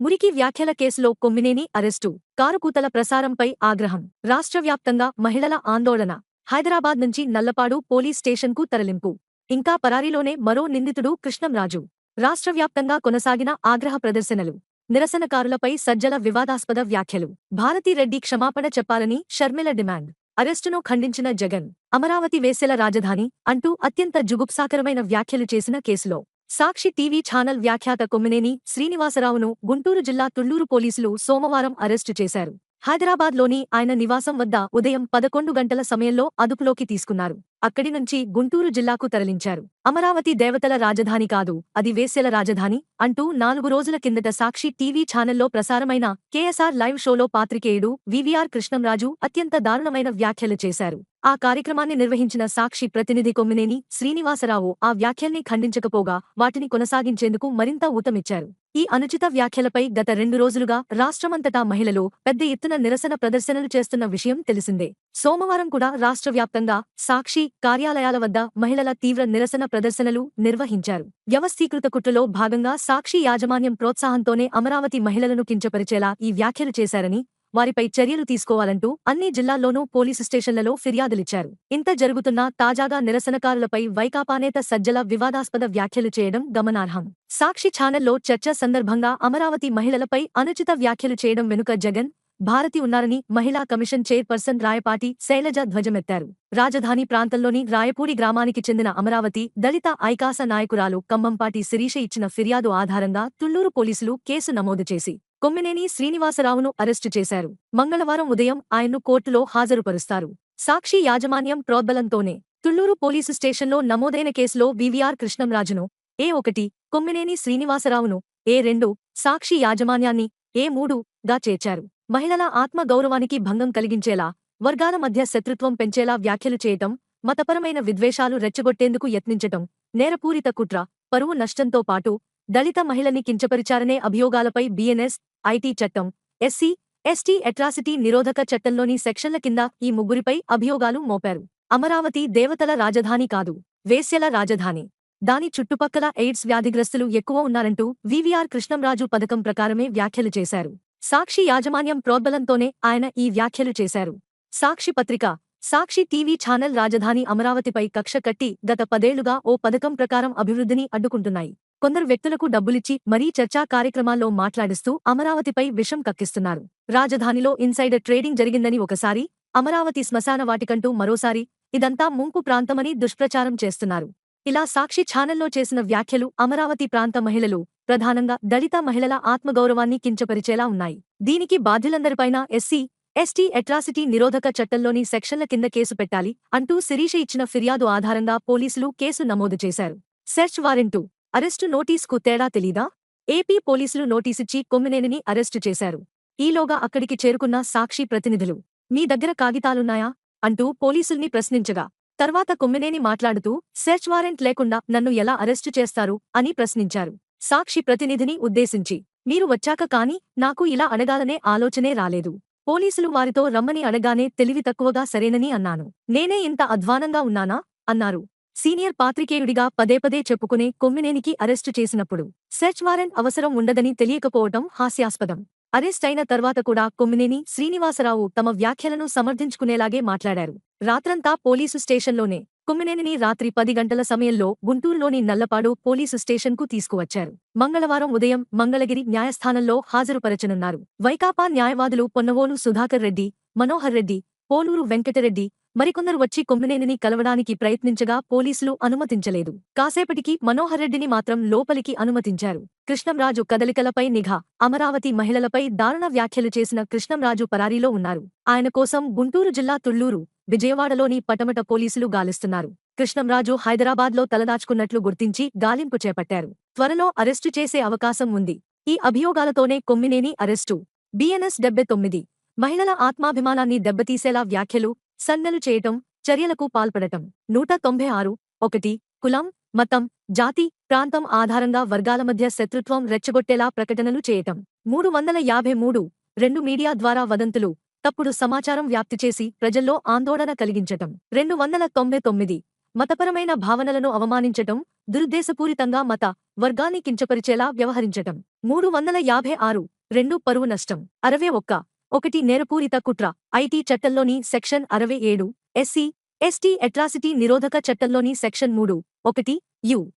మురికి వ్యాఖ్యల కేసులో కొమ్మినేని అరెస్టు. కారుకూతల ప్రసారంపై ఆగ్రహం. రాష్ట్ర వ్యాప్తంగా మహిళల ఆందోళన. హైదరాబాద్ నుంచి నల్లపాడు పోలీస్ స్టేషన్కు తరలింపు. ఇంకా పరారీలోనే మరో నిందితుడు కృష్ణంరాజు. రాష్ట్ర వ్యాప్తంగా కొనసాగిన ఆగ్రహ ప్రదర్శనలు. నిరసనకారులపై సజ్జల వివాదాస్పద వ్యాఖ్యలు. భారతిరెడ్డి క్షమాపణ చెప్పాలని షర్మిల డిమాండ్. అరెస్టును ఖండించిన జగన్. అమరావతి వేసెల రాజధాని అంటూ అత్యంత జుగుప్సాకరమైన వ్యాఖ్యలు చేసిన కేసులో. సాక్షి టీవీ ఛానల్ వ్యాఖ్యాత కొమ్మినేని శ్రీనివాసరావును గుంటూరు జిల్లా తుళ్ళూరు పోలీసులు సోమవారం అరెస్టు చేశారు. హైదరాబాద్లోని ఆయన నివాసం వద్ద ఉదయం పదకొండు గంటల సమయంలో అదుపులోకి తీసుకున్నారు. అక్కడి నుంచి గుంటూరు జిల్లాకు తరలించారు. అమరావతి దేవతల రాజధాని కాదు అది వేశ్యల రాజధాని అంటూ నాలుగు రోజుల కిందట సాక్షి టీవీ ఛానల్లో ప్రసారమైన కేఎస్ఆర్ లైవ్ షోలో పాత్రికేయుడు వివిఆర్ కృష్ణంరాజు అత్యంత దారుణమైన వ్యాఖ్యలు చేశారు. ఆ కార్యక్రమాన్ని నిర్వహించిన సాక్షి ప్రతినిధి కొమ్మినేని శ్రీనివాసరావు ఆ వ్యాఖ్యల్ని ఖండించకపోగా వాటిని కొనసాగించేందుకు మరింత ఊతమిచ్చారు. ఈ అనుచిత వ్యాఖ్యలపై గత రెండు రోజులుగా రాష్ట్రమంతటా మహిళలు పెద్ద ఎత్తున నిరసన ప్రదర్శనలు చేస్తున్న విషయం తెలిసిందే. సోమవారం కూడా రాష్ట్ర వ్యాప్తంగా సాక్షి కార్యాలయాల వద్ద మహిళల తీవ్ర నిరసన ప్రదర్శనలు నిర్వహించారు. వ్యవస్థీకృత కుట్రలో భాగంగా సాక్షి యాజమాన్యం ప్రోత్సాహంతోనే అమరావతి మహిళలను కించపరిచేలా ఈ వ్యాఖ్యలు చేశారని వారిపై చర్యలు తీసుకోవాలంటూ అన్ని జిల్లాల్లోనూ పోలీసు స్టేషన్లలో ఫిర్యాదులిచ్చారు. ఇంత జరుగుతున్నా తాజాగా నిరసనకారులపై వైకాపా నేత సజ్జల వివాదాస్పద వ్యాఖ్యలు చేయడం గమనార్హం. సాక్షి ఛానల్లో చర్చ సందర్భంగా అమరావతి మహిళలపై అనుచిత వ్యాఖ్యలు చేయడం వెనుక జగన్ భారతి ఉన్నారని మహిళా కమిషన్ చైర్పర్సన్ రాయపాటి శైలజ ధ్వజమెత్తారు. రాజధాని ప్రాంతంలోని రాయపూడి గ్రామానికి చెందిన అమరావతి దళిత ఐకాస నాయకురాలు కమ్మంపాటి శిరీష ఇచ్చిన ఫిర్యాదు ఆధారంగా తుళ్ళూరు పోలీసులు కేసు నమోదు చేసి కొమ్మినేని శ్రీనివాసరావును అరెస్టు చేశారు. మంగళవారం ఉదయం ఆయన్ను కోర్టులో హాజరుపరుస్తారు. సాక్షి యాజమాన్యం ప్రోద్బలంతోనే. తుళ్ళూరు పోలీసు స్టేషన్లో నమోదైన కేసులో వివిఆర్ కృష్ణంరాజును ఏ ఒకటి కొమ్మినేని శ్రీనివాసరావును ఏ రెండు సాక్షి యాజమాన్యాన్ని ఏ మూడు గా చేర్చారు. మహిళల ఆత్మ గౌరవానికి భంగం కలిగించేలా వర్గాల మధ్య శత్రుత్వం పెంచేలా వ్యాఖ్యలు చేయటం మతపరమైన విద్వేషాలు రెచ్చగొట్టేందుకు యత్నించటం నేరపూరిత కుట్ర పరువు నష్టంతో పాటు దళిత మహిళని కించపరిచారనే అభియోగాలపై బిఎన్ఎస్ ఐటీ చట్టం ఎస్సీ ఎస్టీ అట్రాసిటీ నిరోధక చట్టంలోని సెక్షన్ల కింద ఈ ముగ్గురిపై అభియోగాలు మోపారు. అమరావతి దేవతల రాజధాని కాదు వేశ్యల రాజధాని. దాని చుట్టుపక్కల ఎయిడ్స్ వ్యాధిగ్రస్తులు ఎక్కువ ఉన్నారంటూ వివిఆర్ కృష్ణంరాజు పథకం ప్రకారమే వ్యాఖ్యలు చేశారు. సాక్షి యాజమాన్యం ప్రోద్బలంతోనే ఆయన ఈ వ్యాఖ్యలు చేశారు. సాక్షి పత్రిక సాక్షి టీవీ ఛానల్ రాజధాని అమరావతిపై కక్ష కట్టి గత పదేళ్ళుగా ఓ పథకం ప్రకారం అభివృద్ధిని అడ్డుకుంటున్నాయి. కొందరు వ్యక్తులకు డబ్బులిచ్చి మరీ చర్చా కార్యక్రమాల్లో మాట్లాడిస్తూ అమరావతిపై విషం కక్కిస్తున్నారు. రాజధానిలో ఇన్సైడర్ ట్రేడింగ్ జరిగిందని ఒకసారి అమరావతి శ్మశాన వాటికంటూ మరోసారి ఇదంతా ముంపు ప్రాంతమని దుష్ప్రచారం చేస్తున్నారు. ఇలా సాక్షి ఛానల్లో చేసిన వ్యాఖ్యలు అమరావతి ప్రాంత మహిళలు ప్రధానంగా దళిత మహిళల ఆత్మగౌరవాన్ని కించపరిచేలా ఉన్నాయి. దీనికి బాధ్యులందరిపైన ఎస్సీ ఎస్టీ అట్రాసిటీ నిరోధక చట్టంలోని సెక్షన్ల కింద కేసు పెట్టాలి అంటూ శిరీష ఇచ్చిన ఫిర్యాదు ఆధారంగా పోలీసులు కేసు నమోదు చేశారు. సెర్చ్ వారెంటు అరెస్టు నోటీస్కు తేడా తెలీదా? ఏపీ పోలీసులు నోటీసిచ్చి కొమ్మినేనిని అరెస్టు చేశారు. ఈలోగా అక్కడికి చేరుకున్న సాక్షి ప్రతినిధులు మీ దగ్గర కాగితాలున్నాయా అంటూ పోలీసుల్ని ప్రశ్నించగా తర్వాత కొమ్మినేని మాట్లాడుతూ సెర్చ్ వారెంట్ లేకుండా నన్ను ఎలా అరెస్టు చేస్తారు అని ప్రశ్నించారు. సాక్షి ప్రతినిధిని ఉద్దేశించి మీరు వచ్చాక కాని నాకు ఇలా అడగాలనే ఆలోచనే రాలేదు. పోలీసులు వారితో రమ్మని అడగానే తెలివి తక్కువగా సరేనని అన్నాను. నేనే ఇంత అధ్వానంగా ఉన్నానా అన్నారు. సీనియర్ పాత్రికేయుడిగా పదే పదే చెప్పుకునే కొమ్మినేనికి అరెస్టు చేసినప్పుడు సెర్చ్ వారెంట్ అవసరం ఉండదని తెలియకపోవటం హాస్యాస్పదం. అరెస్ట్ అయిన తర్వాత కూడా కొమ్మినేని శ్రీనివాసరావు తమ వ్యాఖ్యలను సమర్థించుకునేలాగే మాట్లాడారు. రాత్రంతా పోలీసు స్టేషన్లోనే కొమ్మినేనిని రాత్రి పది గంటల సమయంలో గుంటూరులోని నల్లపాడు పోలీసు స్టేషన్కు తీసుకువచ్చారు. మంగళవారం ఉదయం మంగళగిరి న్యాయస్థానంలో హాజరుపరచనున్నారు. వైకాపా న్యాయవాదులు పొన్నవోలు సుధాకర్ రెడ్డి మనోహర్ రెడ్డి పోలూరు వెంకటరెడ్డి మరికొందరు వచ్చి కొమ్మినేనిని కలవడానికి ప్రయత్నించగా పోలీసులు అనుమతించలేదు. కాసేపటికి మనోహర్ రెడ్డిని మాత్రం లోపలికి అనుమతించారు. కృష్ణంరాజు కదలికలపై నిఘా అమరావతి మహిళలపై దారుణ వ్యాఖ్యలు చేసిన కృష్ణంరాజు పరారీలో ఉన్నారు. ఆయన కోసం గుంటూరు జిల్లా తుళ్ళూరు విజయవాడలోని పటమట పోలీసులు గాలిస్తున్నారు. కృష్ణంరాజు హైదరాబాద్లో తలదాచుకున్నట్లు గుర్తించి గాలింపు చేపట్టారు. త్వరలో అరెస్టు చేసే అవకాశం ఉంది. ఈ అభియోగాలతోనే కొమ్మినేని అరెస్టు. బిఎన్ఎస్ డెబ్బై తొమ్మిది. మహిళల ఆత్మాభిమానాన్ని దెబ్బతీసేలా వ్యాఖ్యలు సన్నలు చేయటం చర్యలకు పాల్పడటం. నూట తొంభై ఆరు ఒకటి కులం మతం జాతి ప్రాంతం ఆధారంగా వర్గాల మధ్య శత్రుత్వం రెచ్చగొట్టేలా ప్రకటనలు చేయటం. మూడు వందల యాభై మూడు రెండు మీడియా ద్వారా వదంతులు తప్పుడు సమాచారం వ్యాప్తి చేసి ప్రజల్లో ఆందోళన కలిగించటం. రెండు వందల తొంభై తొమ్మిది మతపరమైన భావనలను అవమానించటం దురుద్దేశపూరితంగా మత వర్గాన్ని కించపరిచేలా వ్యవహరించటం. మూడు వందల యాభై ఆరు రెండు పరువు నష్టం. అరవై ఒక్క ఒకటి నేరపూరిత కుట్ర. ఐటీ చట్టంలోని సెక్షన్ అరవై ఏడు. ఎస్సీ ఎస్టీ అట్రాసిటీ నిరోధక చట్టంలోని సెక్షన్ మూడు. ఒకటి యు.